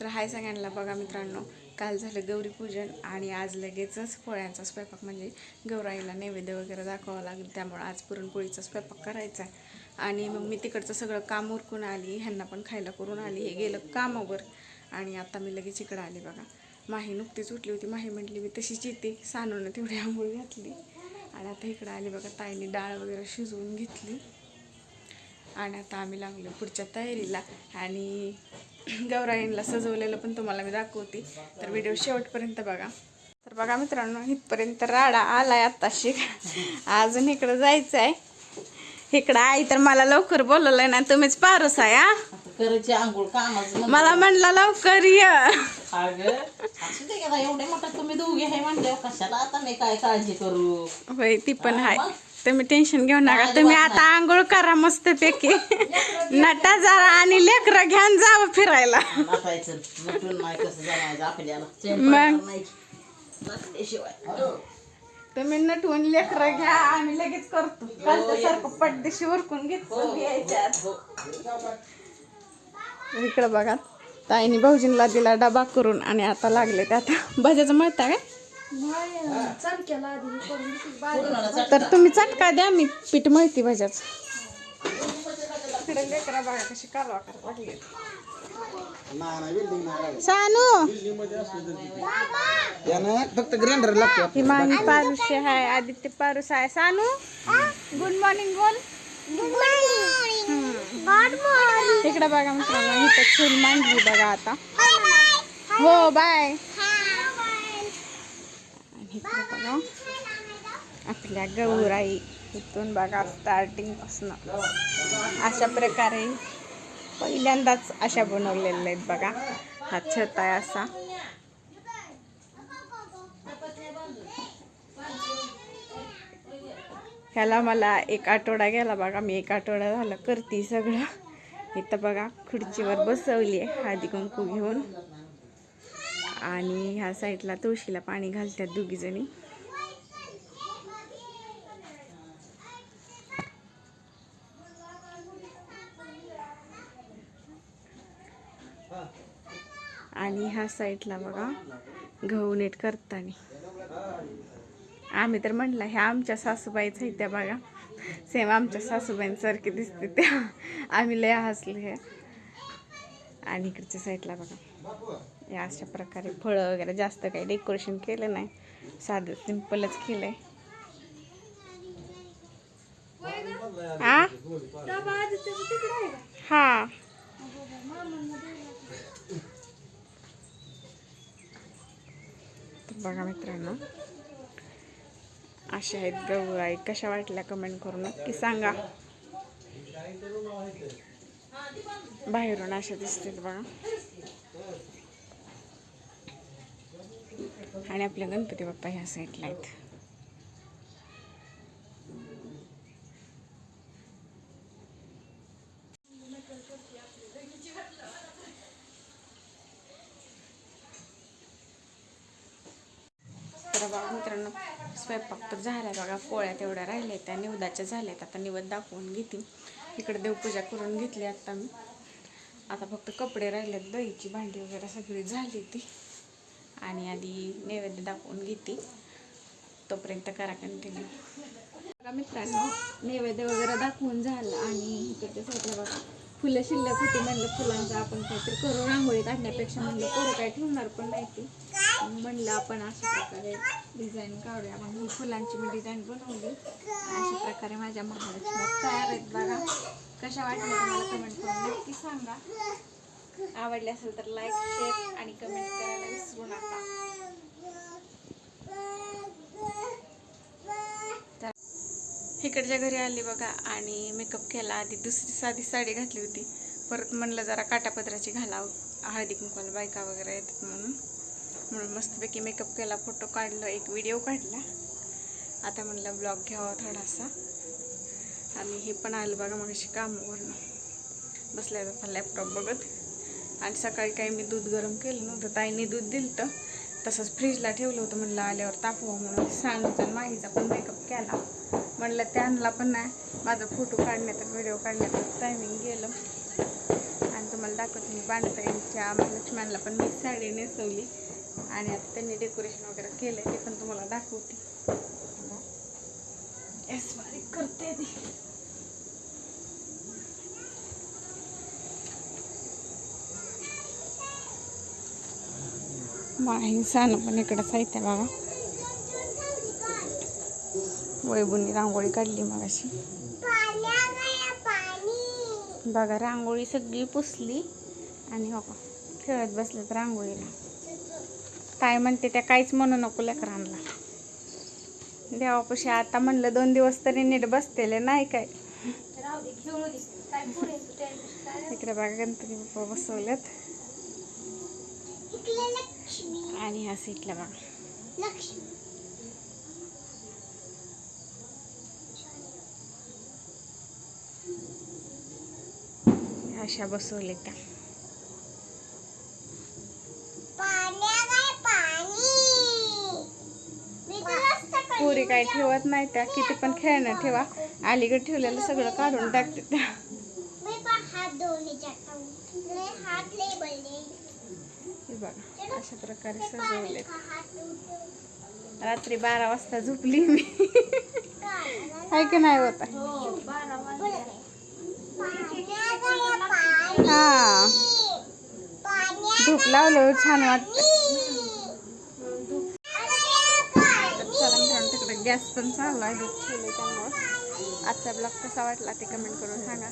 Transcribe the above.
तर हाय सगळ्यांना बघा मित्रांनो. काल झालं गौरीपूजन आणि आज लगेचच पोळ्यांचा स्वयंपाक म्हणजे गौराईला नैवेद्य वगैरे दाखवावं लागेल. त्यामुळं आज पुरणपोळीचा स्वयंपाक करायचा आहे. आणि मग मी तिकडचं सगळं काम उरकून आली ह्यांना पण खायला करून आली. हे गेलं कामावर. आणि आता मी लगेच इकडं आले बघा. माही नुकतीच उठली होती. माही म्हटली मी तशीच येते. सानूनं तेवढी आंघोळ घातली. आणि आता इकडं आली बघा ताईने डाळ वगैरे शिजवून घेतली. आणि आता आम्ही लागलो पुढच्या तयारीला. आणि गौराईंला सजवलेलं पण तुम्हाला मी दाखवते. तर व्हिडिओ शेवटपर्यंत बघा. तर बघा मित्रांनो इथपर्यंत राडा आलाय आत्ताशी. अजून इकडं जायचं आहे इकडं आई तर मला लवकर बोलवलंय ना तुम्हीच पारस आहे हा? करायची आंघोळ कामाच मला म्हणला लवकर ये. अगं असू दे का एवढे मोठं तुम्ही दोघे हे म्हणल्यावर कशाला आता मी काय काळजी करू? होय ती पण आहे. तुम्ही टेन्शन घेऊ नका. तुम्ही आता आंघोळ करा मस्त पैकी नटा जरा आणि लेकरं घ्यान जावं फिरायला. मग? नटल्याशिवाय. तुम्ही नटवून लेकरं घ्या आम्ही लगेच करतो. कालच्या सारखं पडदेशी उरकून घेतो यायच्यात. इकडं बघा ताईने भाऊजींला दिला डबा करून आणि आता लागले ते आता भाज्याचं मळता काय? तर तुम्ही चटका द्या मी पीठ मळती भाज्याच. सानू! यानं फक्त ग्राइंडर लागतो. ही माही पारुशी आहे आदित्य पारुस आहे. सानू! गुड मॉर्निंग बोल. इकडे बघा मित्रांनो इथं चूल मांडली बघा आता. हो बाय इकडे आपल्या गौराई इथून बघा स्टार्टिंगपासनं अशा प्रकारे पहिल्यांदाच अशा बनवलेल्या आहेत बघा. हा छत आहे असा. ह्याला मला एक आठवडा गेला बघा. मी एक आठवडा झाला. करते सगळं. इथं बघा खुर्चीवर बसवली आहे हळदी कुंकू घेऊन. आणि ह्या साईडला तुळशीला पाणी घालतात दोघीजणी. आणि ह्या साईडला बघा गहू नीट करताना. आम्ही तर म्हटलं ह्या आमच्या सासूबाईच आहेत त्या बघा. सेम आमच्या सासूबाईंसारखे दिसते त्या. आम्ही लय हसले. हे आणि इकडच्या साईडला बघा या अशा प्रकारे फळं वगैरे जास्त काही डेकोरेशन केलं नाही. साधं सिम्पलच केलंय. आ? हा. बघा मित्रांनो. अशा आहेत गौराई कशा वाटल्या कमेंट करून नक्की सांगा. बाहेरून अशा दिसतात बघा. आणि आपले गणपती बाप्पा ह्या साईडला आहेत. तर बघा मित्रांनो स्वयंपाक तर झाला बघा. पोळ्या तेवढ्या राहिल्या त्या निवदाच्या झाल्यात. आता निवद दाखवून घेते. इकडे देवपूजा करून घेतली आत्ता मी. आता फक्त कपडे राहिलेत दहीची भांडी वगैरे सगळी झाली ती. आणि आधी नैवेद्य दाखवून घेते. तोपर्यंत करा कंटिन्यू बघा मित्रांनो नैवेद्य वगैरे दाखवून झालं आणि इकडच्या साईडला बघा. फुलं शिल्लक होती म्हणलं फुलांचं आपण काहीतरी करू रांगोळी आणण्यापेक्षा म्हणलं कोरं काय ठेवणार पण नाही ती. मग म्हणलं आपण अशा प्रकारे डिझाईन काढूया. मग मी फुलांची मी डिझाईन बनवली. अशा प्रकारे माझ्या महालक्ष्मी तयार आहेत बघा. कशा वाटल्या तुम्हाला कमेंट करून नक्की सांगा. आवडले असेल तर लाईक शेअर आणि कमेंट करायला विसरू नका. इकडच्या घरी आली बघा आणि मेकअप केला. आधी दुसरी साधी साडी घातली होती. परत म्हणलं जरा काटापत्राची घालावं. हळदी कुंकवाला बायका वगैरे येतात म्हणून. म्हणून मस्तपैकी मेकअप केला फोटो काढलं एक व्हिडिओ काढला. आता म्हणलं ब्लॉग घ्यावा थोडासा. आणि हे पण आलं बघा मग अशी कामावरनं. बसल्या जाता लॅपटॉप बघत. आणि सकाळी काही मी दूध गरम केलं नव्हतं. ताईने दूध दिलं तर तसंच फ्रीजला ठेवलं होतं म्हणलं आल्यावर तापवा म्हणून. सांगूचा माहीचा पण मेकअप केला. म्हणलं त्यांना पण नाही. माझा फोटो काढण्यात व्हिडिओ काढण्यात टायमिंग गेलं. आणि तुम्हाला दाखवत मी बांधताईंच्या लक्ष्मणला पण मी साडी नेसवली. आणि आता त्यांनी डेकोरेशन वगैरे केलं आहे ते पण तुम्हाला दाखवते. बारीक करते ती. माहीन पण इकडंच आहे त्या बघा. वैभुनी रांगोळी काढली मग अशी बघा रांगोळी सगळी पुसली. आणि हो खेळत बसल्यात रांगोळीला. काय म्हणते त्या काहीच म्हणू नको लेकरांना. देवापाशी आता म्हणलं दोन दिवस तरी नीट बसतेले नाही काय? इकडे बघा गणपती बाप्पा बसवल्यात आणि ह्या सीटला बघा. अशा बसवले त्या. पुरी काय ठेवत नाही त्या. किती पण खेळणं ठेवा. अलीकडे ठेवलेलं सगळं काढून टाकते त्या. हे बघा अशा प्रकारे सजवले रात्री बारा वाजता झोपली मी. आहे की नाही होता? हा. धूप लावलं छान वाटतं. चला तिकडे गॅस पण चालू आहे. दूध ठेवले त्यामुळं. आजचा ब्लॉग कसा वाटला ते कमेंट करून सांगा.